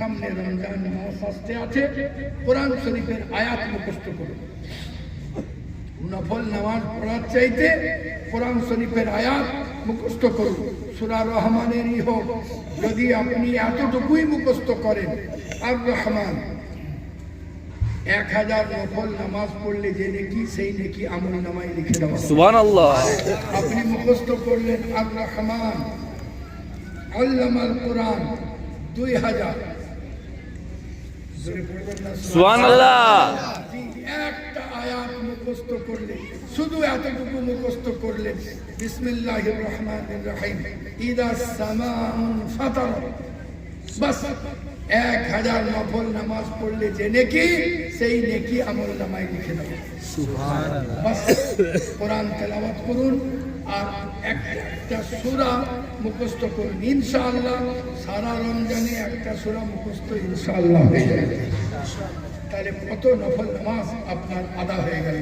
সামনে রমজান মাস আসতে আছে কোরআন শরীফের আয়াত মুখস্থ করুন। নফল নামাজ পড়ার চাইতে কোরআন শরীফের আয়াত মুখস্থ করুন। সুরা রহমানেরই হোক যদি আপনি এতটুকুই মুখস্থ করেন। আর রহমান এক হাজার নফল নামাজ পড়লে যে নেকি সেই নেকি আমল নামায় লিখে দেওয়া। সুবহানাল্লাহ। আপনি মুখস্থ করলেন আর রহমান। আল্লামাল কোরআন দুই হাজার। একটা আয়াত মুখস্থ করলে শুধু এতটুকু মুখস্থ করলেন বিসমিল্লাহির রহমানির রহিম। ইদা সামান ফাতার। বাস এক হাজার নফল নামাজ পড়লে যে নেকি সেই নেকি আমল নামায় লিখে দেবো কোরআন তেলাওয়াত করুন আর একটা সূরা মুখস্থ করুন। ইনশাআল্লাহ সারা রমজানে একটা সুরা মুখস্থ ইনশাআল্লাহ হয়ে যাবে। তাহলে কত নফল নামাজ আপনার আদা হয়ে গেল।